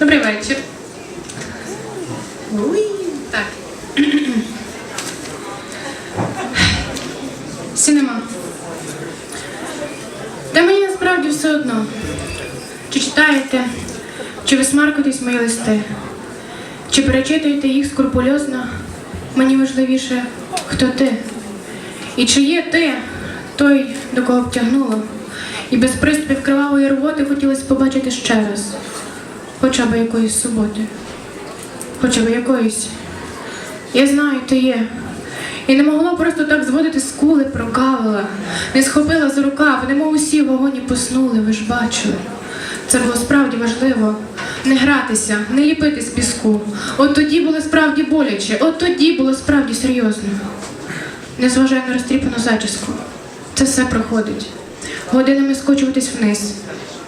Добрий вечір. Уй, так. Сінема. Та мені насправді все одно. Чи читаєте, чи висмаркуєтесь мої листи, чи перечитуєте їх скрупульозно, мені важливіше, хто ти. І чи є ти той, до кого б тягнуло, і без приступів кривавої роботи хотілося побачити ще раз, хоча б якоїсь суботи, хоча б якоїсь. Я знаю, ти є. І не могла просто так зводити скули, прокавила, не схопила за рукав, немов усі в вагоні поснули, ви ж бачили. Це було справді важливо. Не гратися, не ліпити з піску. От тоді було справді боляче, от тоді було справді серйозно. Не зважай на розтріпану зачіску. Це все проходить. Годинами скочуватись вниз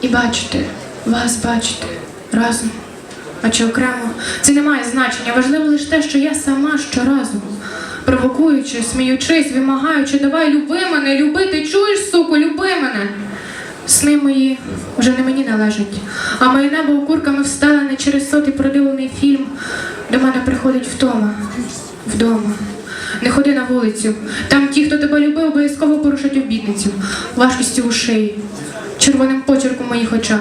і бачити, вас бачити разом. А чи окремо, це не має значення. Важливо лише те, що я сама щоразу, провокуючи, сміючись, вимагаючи, давай люби мене, люби, ти чуєш, суку, люби мене. Сни мої вже не мені належать, а моє небо окурками встелене через сотий продивлений фільм. До мене приходить втома. Вдома. Не ходи на вулицю. Там ті, хто тебе любив, обов'язково порушать обідницю, важкістю у шиї, червоним почерком в моїх очах.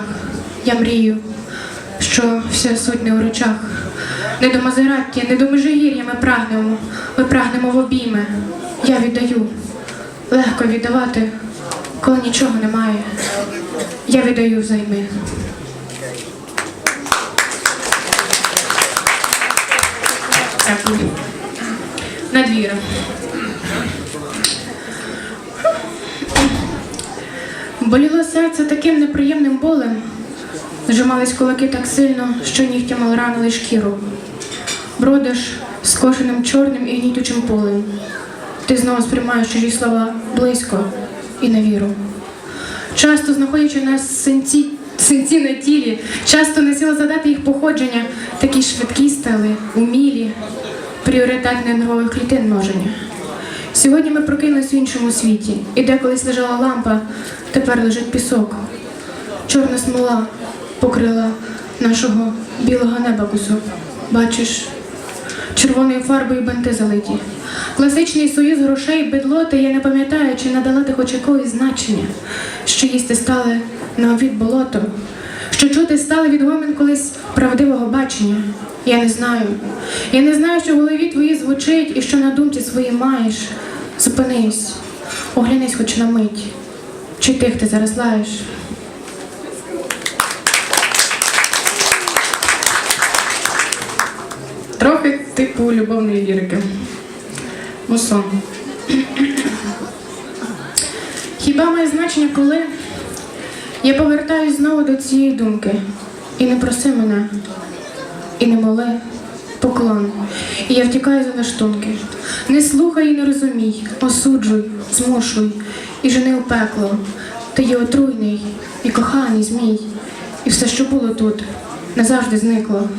Я мрію, що вся суть не у речах. Не до Мазератті, не до Межигір'я ми прагнемо, ми прагнемо в обійми. Я віддаю. Легко віддавати, коли нічого немає. Я віддаю взайми. Дякую. Надвіра. Боліло серце таким неприємним болем. Зжимались кулаки так сильно, що нігтями ранили шкіру. Бродиш скошеним чорним і гнітючим полем. Ти знову сприймаєш чужі слова близько і на віру. Часто знаходячи нас синці, синці на тілі, часто не сила задати їх походження, такі швидкі стали, умілі, пріоритет нервових клітин множення. Сьогодні ми прокинулись в іншому світі, і де колись лежала лампа, тепер лежить пісок. Чорна смола покрила нашого білого неба кусок. Бачиш, червоною фарбою бенти залиті. Класичний союз грошей, бедлоти, я не пам'ятаю, чи надала ти хоч якогось значення, що їсти стали на обід болото, що чути стали відгомін колись правдивого бачення. Я не знаю. Я не знаю, що в голові твоїй звучить і що на думці своїй маєш. Зупинись, оглянись хоч на мить. Чи тих ти зараз лаєш? Типу любовної лірики. Мусон. Хіба має значення, коли я повертаюсь знову до цієї думки і не проси мене, і не моли поклон. І я втікаю за лаштунки. Не слухай і не розумій, осуджуй, змушуй і жени у пекло. Ти є отруйний і коханий змій, і все, що було тут, назавжди зникло.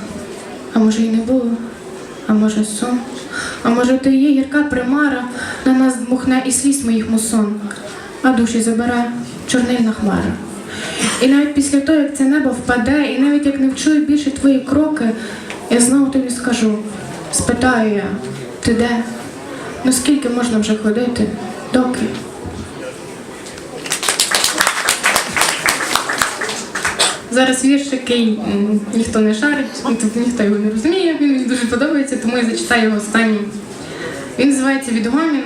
А може і не було, а може сон, а може то є гірка примара, на нас дмухне і сліз моїх мусон, а душі забере чорнильна хмара. І навіть після того, як це небо впаде, і навіть як не вчую більше твої кроки, я знову тобі скажу, спитаю я, ти де? Ну скільки можна вже ходити, доки? Зараз вірш, який ніхто не шарить, тобто ніхто його не розуміє, він мені дуже подобається, тому я зачитаю його останнім. Він називається Відгомін.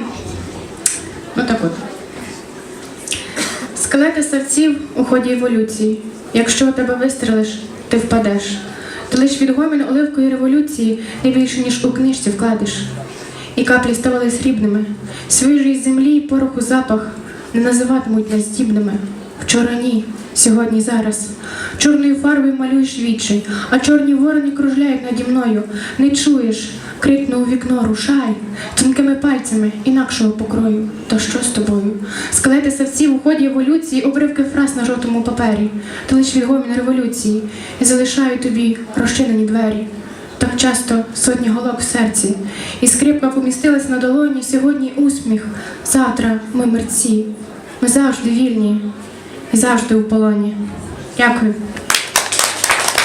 Ну так от. Скелети серців у ході еволюції. Якщо у тебе вистрелиш, ти впадеш. Ти лиш відгомін оливкої революції не більше, ніж у книжці вкладеш. І каплі ставали срібними. Свіжої землі і пороху запах не називатимуть нас здібними. Вчора ні, сьогодні зараз. Чорною фарбою малюєш відчай, а чорні ворони кружляють наді мною. Не чуєш, крикну у вікно, рушай, тонкими пальцями інакшого покрою. То що з тобою? Скелети савців у ході еволюції, обривки фраз на жовтому папері, ти лиш відгомін революції, і залишаю тобі розчинені двері. Так часто сотні голок в серці, і скрипка помістилась на долоні. Сьогодні усміх, завтра ми мерці. Ми завжди вільні завжди у полоні. Дякую.